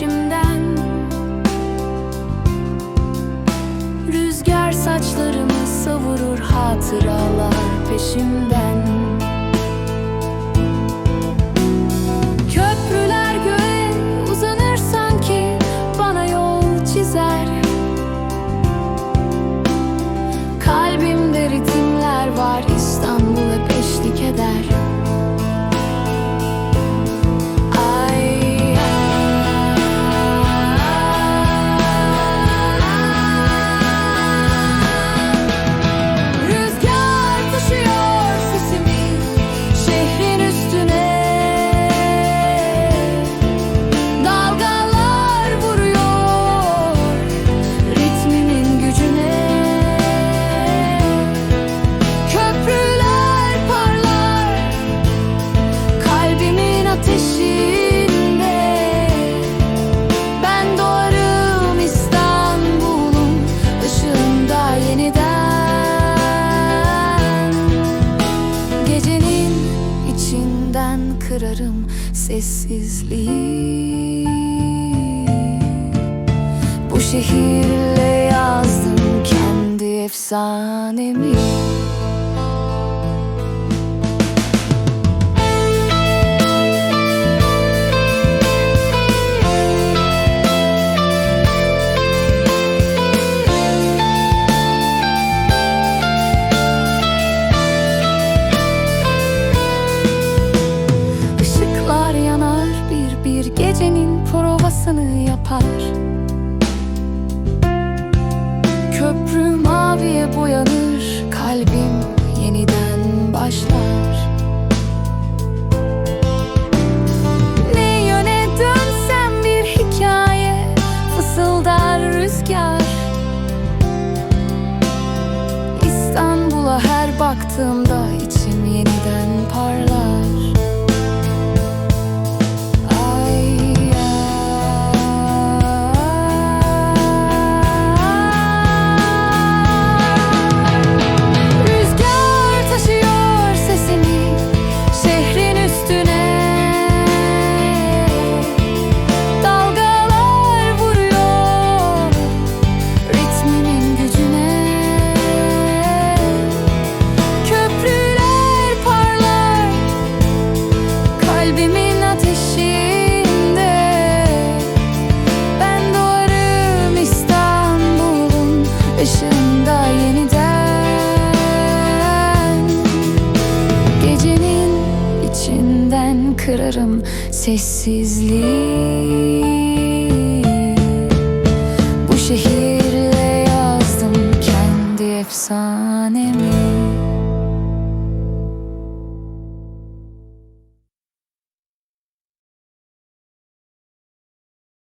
geçmişimden Rüzgar saçlarımı savurur hatıralar peşimden. sessizliği. Bu şehirle yazdım kendi efsanemi. insanı yapar. Kalbimin ateşinde Ben doğarım İstanbul'un ışığında yeniden. Gecenin içinden kırarım sessizliği.